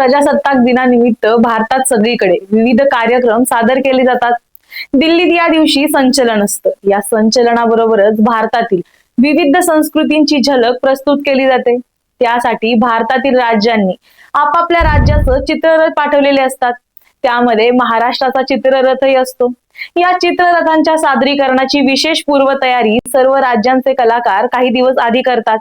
प्रजासत्ताक दिनानिमित्त भारतात सगळीकडे विविध कार्यक्रम सादर केले जातात. दिल्लीत या दिवशी संचलन असतं. या संचलनाबरोबरच भारतातील विविध संस्कृतींची झलक प्रस्तुत केली जाते. त्यासाठी भारतातील राज्यांनी आपापल्या राज्याचं चित्ररथ पाठवलेले असतात. त्यामध्ये महाराष्ट्राचा चित्ररथही असतो. या चित्ररथांच्या सादरीकरणाची विशेष पूर्वतयारी सर्व राज्यांचे कलाकार काही दिवस आधी करतात.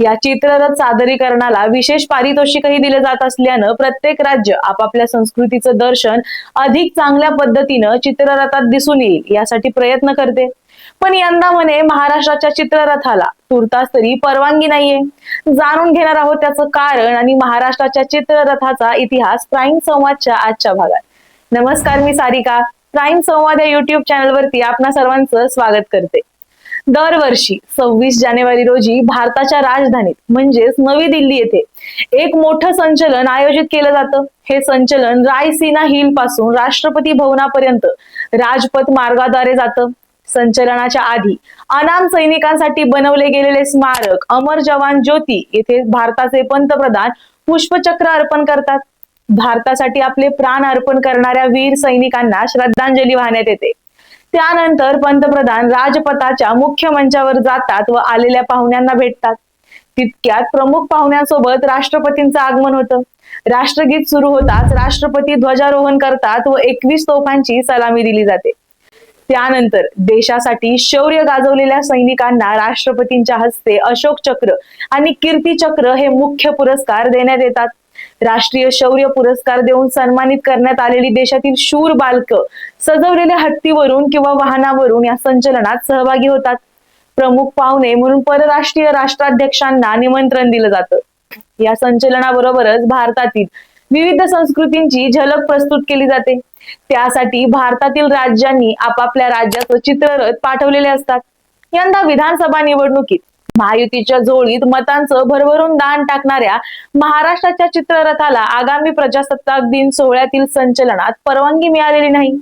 या चित्ररथ सादरीकरणाला विशेष पारितोषिकही दिले जात असल्यानं प्रत्येक राज्य आपापल्या संस्कृतीचं दर्शन अधिक चांगल्या पद्धतीनं चित्ररथात दिसून येईल यासाठी प्रयत्न करते. पण यंदा म्हणे महाराष्ट्राच्या चित्ररथाला तुर्तास तरी परवानगी नाहीये. जाणून घेणार आहोत त्याचं कारण आणि महाराष्ट्राच्या चित्ररथाचा इतिहास प्राईम संवादच्या आजच्या भागात. नमस्कार मी सारिका. प्राईम संवाद या युट्यूब चॅनलवरती आपणा सर्वांचं स्वागत करते. दरवर्षी सव्वीस जानेवारी रोजी भारताच्या राजधानीत म्हणजेच नवी दिल्ली येथे एक मोठं संचलन आयोजित केलं जातं. हे संचलन रायसीना हिलपासून राष्ट्रपती भवनापर्यंत राजपथ मार्गाद्वारे जातं. संचलनाच्या आधी अनाम सैनिकांसाठी बनवले गेलेले स्मारक अमर जवान ज्योती येथे भारताचे पंतप्रधान पुष्पचक्र अर्पण करतात. भारतासाठी आपले प्राण अर्पण करणाऱ्या वीर सैनिकांना श्रद्धांजली वाहण्यात येते. त्यानंतर पंतप्रधान राजपथाच्या मुख्य मंचावर जातात व आलेल्या पाहुण्यांना भेटतात. तितक्यात प्रमुख पाहुण्यांसोबत राष्ट्रपतींचं आगमन होतं. राष्ट्रगीत सुरू होताच राष्ट्रपती ध्वजारोहण करतात व एकवीस तोफांची सलामी दिली जाते. त्यानंतर देशासाठी शौर्य गाजवलेल्या सैनिकांना राष्ट्रपतींच्या हस्ते अशोक चक्र आणि कीर्ती चक्र हे मुख्य पुरस्कार देण्यात येतात. राष्ट्रीय शौर्य पुरस्कार देऊन सन्मानित करण्यात आलेली देशातील शूर बालक सजवलेल्या हत्तीवरून किंवा वाहनावरून या संचलनात सहभागी होतात. प्रमुख पाहुणे म्हणून परराष्ट्रीय राष्ट्राध्यक्षांना निमंत्रण दिलं जातं. या संचलनाबरोबरच भारतातील विविध संस्कृतींची झलक प्रस्तुत केली जाते. त्यासाठी भारतातील राज्यांनी आपापल्या राज्याचं चित्ररथ पाठवलेले असतात. यंदा विधानसभा निवडणुकीत महायुतीच्या जोडीत मतांचं भरभरून दान टाकणाऱ्या महाराष्ट्राच्या चित्ररथाला आगामी प्रजासत्ताक दिन सोहळ्यातील संचलनात परवानगी मिळालेली नाही.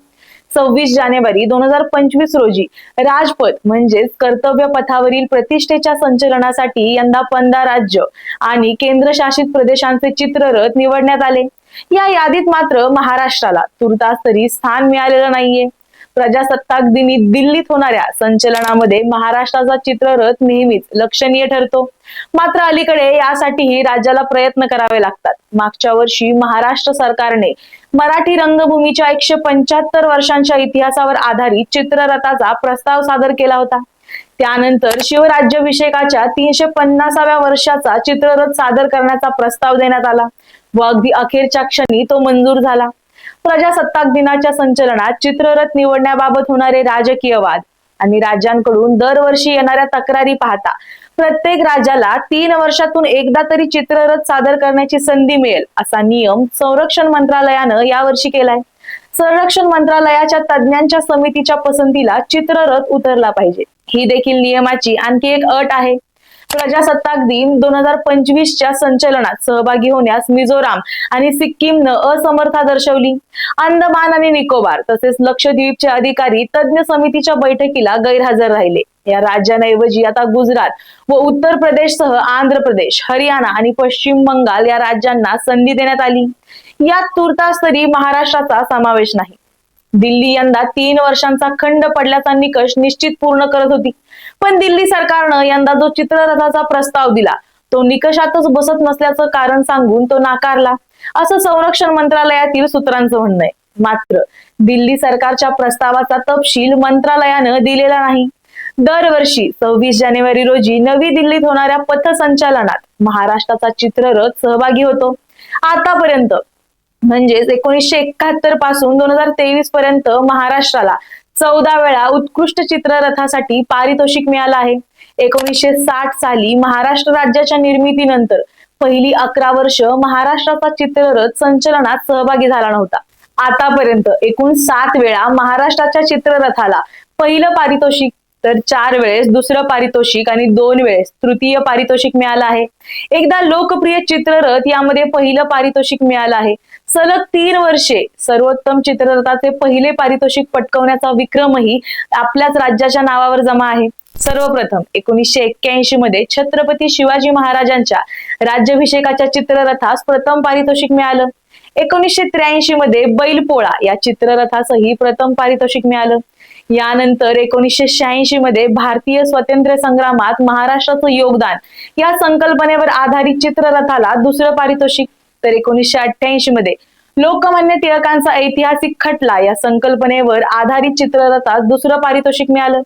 सव्वीस जानेवारी दोन हजार पंचवीस रोजी राजपथ म्हणजेच कर्तव्य पथावरील प्रतिष्ठेच्या संचलनासाठी यंदा पंधरा राज्य आणि केंद्रशासित प्रदेशांचे चित्ररथ निवडण्यात आले. या यादीत मात्र महाराष्ट्राला तुर्तास तरी स्थान मिळालेलं नाहीये. प्रजासत्ताक दिनी दिल्लीत होणाऱ्या संचलनामध्ये महाराष्ट्राचा चित्ररथ नेहमीच लक्षणीय ठरतो. मात्र अलीकडे यासाठीही राज्याला प्रयत्न करावे लागतात. मागच्या वर्षी महाराष्ट्र सरकारने मराठी रंगभूमीच्या एकशे पंच्याहत्तर वर्षांच्या इतिहासावर आधारित चित्ररथाचा प्रस्ताव सादर केला होता. त्यानंतर शिवराज्याभिषेकाच्या तीनशे पन्नासाव्या वर्षाचा चित्ररथ सादर करण्याचा प्रस्ताव देण्यात आला व अगदी अखेरच्या क्षणी तो मंजूर झाला. प्रजासत्ताक दिनाच्या संचलनात चित्ररथ निवडण्याबाबत होणारे राजकीय वाद आणि राज्यांकडून दरवर्षी येणाऱ्या तक्रारी पाहता प्रत्येक राज्याला तीन वर्षातून एकदा तरी चित्ररथ सादर करण्याची संधी मिळेल असा नियम संरक्षण मंत्रालयानं यावर्षी केलाय. संरक्षण मंत्रालयाच्या तज्ज्ञांच्या समितीच्या पसंतीला चित्ररथ उतरला पाहिजे. ही देखील नियमाची आणखी एक अट आहे. प्रजासत्ताक दिन दोन हजार पंचवीसच्या संचलनात सहभागी होण्यास मिझोराम आणि सिक्कीमनं असमर्था दर्शवली. अंदमान आणि निकोबार तसेच लक्षद्वीपचे अधिकारी तज्ज्ञ समितीच्या बैठकीला गैरहजर राहिले. या राज्यांऐवजी आता गुजरात व उत्तर प्रदेशसह आंध्र प्रदेश हरियाणा आणि पश्चिम बंगाल या राज्यांना संधी देण्यात आली. यात तुर्तास तरी महाराष्ट्राचा समावेश नाही. दिल्ली यंदा तीन वर्षांचा खंड पडल्याचा निकष निश्चित पूर्ण करत होती. पण दिल्ली सरकारनं यंदा जो चित्ररथाचा प्रस्ताव दिला तो निकषातच बसत नसल्याचं कारण सांगून तो नाकारला. असं संरक्षण मंत्रालयातील सूत्रांचं म्हणणं आहे. मात्र दिल्ली सरकारच्या प्रस्तावाचा तपशील मंत्रालयानं दिलेला नाही. दरवर्षी सव्वीस जानेवारी रोजी नवी दिल्लीत होणाऱ्या पथसंचालनात महाराष्ट्राचा चित्ररथ सहभागी होतो. आतापर्यंत म्हणजेच एकोणीसशे एकाहत्तरपासून दोन हजार तेवीस पर्यंत महाराष्ट्राला चौदा वेळा उत्कृष्ट चित्ररथासाठी पारितोषिक मिळालं आहे. एकोणीसशे साठ साली महाराष्ट्र राज्याच्या निर्मितीनंतर पहिली अकरा वर्ष महाराष्ट्राचा चित्ररथ संचलनात सहभागी झाला नव्हता. आतापर्यंत एकूण सात वेळा महाराष्ट्राच्या चित्ररथाला पहिलं पारितोषिक तर चार वेळेस दुसरं पारितोषिक आणि दोन वेळेस तृतीय पारितोषिक मिळालं आहे. एकदा लोकप्रिय चित्ररथ यामध्ये पहिलं पारितोषिक मिळालं आहे. सलग तीन वर्षे सर्वोत्तम चित्ररथाचे पहिले पारितोषिक पटकवण्याचा विक्रमही आपल्याच राज्याच्या नावावर जमा आहे. सर्वप्रथम एकोणीसशे एक्क्याऐंशी मध्ये छत्रपती शिवाजी महाराजांच्या राज्याभिषेकाच्या चित्ररथास प्रथम पारितोषिक मिळालं. एकोणीसशे त्र्याऐंशी मध्ये बैलपोळा या चित्ररथासही प्रथम पारितोषिक मिळालं. यानंतर एकोणीसशे शहाऐंशी मध्ये भारतीय स्वातंत्र्य संग्रामात महाराष्ट्राचं योगदान या संकल्पनेवर आधारित चित्ररथाला दुसरं पारितोषिक तर एकोणीसशे अठ्ठ्याऐंशी मध्ये लोकमान्य टिळकांचा ऐतिहासिक खटला या संकल्पनेवर आधारित चित्ररथास दुसरं पारितोषिक मिळालं.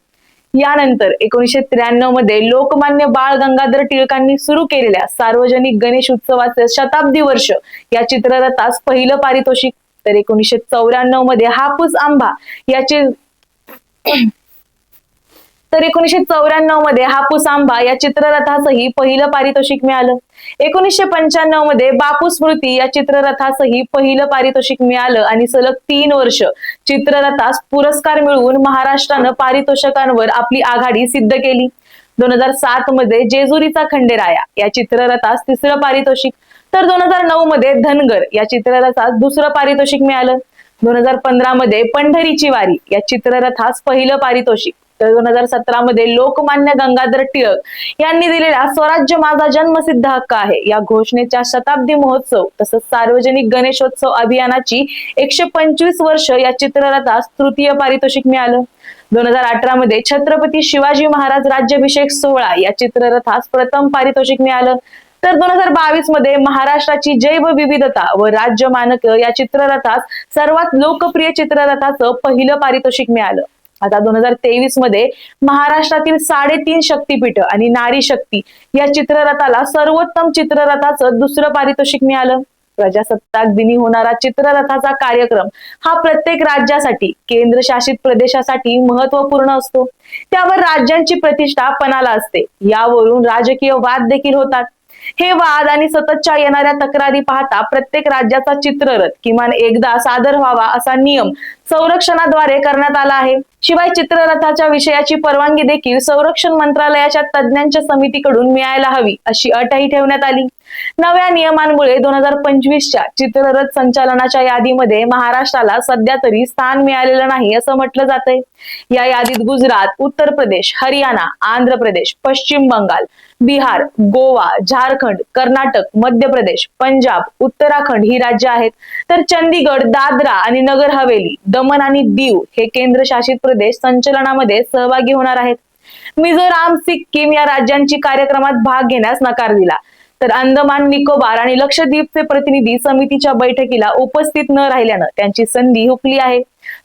यानंतर एकोणीसशे त्र्याण्णवमध्ये लोकमान्य बाळ गंगाधर टिळकांनी सुरू केलेल्या सार्वजनिक गणेश उत्सवाचे शताब्दी वर्ष या चित्ररथास पहिलं पारितोषिक. तर एकोणीसशे चौऱ्याण्णवमध्ये हापूस आंबा याचे तर एकोणीसशे चौऱ्याण्णवमध्ये हापूस आंबा या चित्ररथासही पहिलं पारितोषिक मिळालं. एकोणीसशे पंच्याण्णवमध्ये बापू स्मृती या चित्ररथासही पहिलं पारितोषिक मिळालं आणि सलग तीन वर्ष चित्ररथास पुरस्कार मिळवून महाराष्ट्रानं पारितोषिकांवर आपली आघाडी सिद्ध केली. दोन हजार सात मध्ये जेजुरीचा खंडेराया या चित्ररथास तिसरं पारितोषिक तर दोन हजार नऊ मध्ये धनगर या चित्ररथास दुसरं पारितोषिक मिळालं. दोन हजार पंधरा मध्ये पंढरीची वारी या चित्ररथास पहिलं पारितोषिक. तर दोन हजार सतरा मध्ये लोकमान्य गंगाधर टिळक यांनी दिलेला स्वराज्य माझा जन्मसिद्ध हक्क आहे. या घोषणेच्या शताब्दी महोत्सव तसंच सार्वजनिक गणेशोत्सव अभियानाची एकशे पंचवीस वर्ष या चित्ररथास तृतीय पारितोषिक मिळालं. दोन हजार अठरा मध्ये छत्रपती शिवाजी महाराज राज्याभिषेक सोहळा या चित्ररथास प्रथम पारितोषिक मिळालं. तर दोन हजार बावीसमध्ये महाराष्ट्राची जैव विविधता व राज्य मानक या चित्ररथास सर्वात लोकप्रिय चित्ररथाचं पहिलं पारितोषिक मिळालं. आता दोन हजार तेवीसमध्ये महाराष्ट्रातील साडेतीन शक्तीपीठ आणि नारी शक्ती या चित्ररथाला सर्वोत्तम चित्ररथाचं दुसरं पारितोषिक मिळालं. प्रजासत्ताक दिनी होणारा चित्ररथाचा कार्यक्रम हा प्रत्येक राज्यासाठी केंद्रशासित प्रदेशासाठी महत्त्वपूर्ण असतो. त्यावर राज्यांची प्रतिष्ठा पणाला असते. यावरून राजकीय वाद देखील होतात. हे वाद आणि सततच्या येणाऱ्या तक्रारी पाहता प्रत्येक राज्याचा चित्ररथ किमान एकदा सादर व्हावा असा नियम संरक्षणाद्वारे करण्यात आला आहे. शिवाय चित्ररथाच्या विषयाची परवानगी देखील संरक्षण मंत्रालयाच्या तज्ज्ञांच्या समितीकडून मिळायला हवी अशी अटही ठेवण्यात आली. नव्या नियमांमुळे दोन हजार पंचवीसच्या चित्ररथ संचालनाच्या यादीमध्ये महाराष्ट्राला सध्या तरी स्थान मिळालेलं नाही असं म्हटलं जातंय. या यादीत गुजरात उत्तर प्रदेश हरियाणा आंध्र प्रदेश पश्चिम बंगाल बिहार गोवा झारखंड कर्नाटक मध्य प्रदेश पंजाब उत्तराखंड ही राज्य आहेत. तर चंदीगड दादरा आणि नगर हवेली दमन आणि दीव हे केंद्रशासित प्रदेश संचलनामध्ये सहभागी होणार आहेत. मिझोराम सिक्कीम या राज्यांची कार्यक्रमात भाग घेण्यास नकार दिला. तर अंदमान निकोबार आणि लक्षद्वीपचे प्रतिनिधी समितीच्या बैठकीला उपस्थित न राहिल्यानं त्यांची संधी हुकली आहे.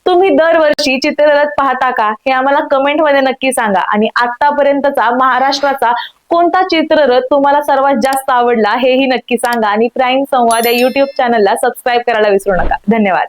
तुम्ही दरवर्षी चित्ररथ पाहता का? हे आम्हाला कमेंटमध्ये नक्की सांगा. आणि आतापर्यंतचा महाराष्ट्राचा कोणता चित्ररथ तुम्हाला सर्वात जास्त आवडला हेही नक्की सांगा. आणि प्राईम संवाद या युट्यूब चॅनलला सबस्क्राईब करायला विसरू नका. धन्यवाद.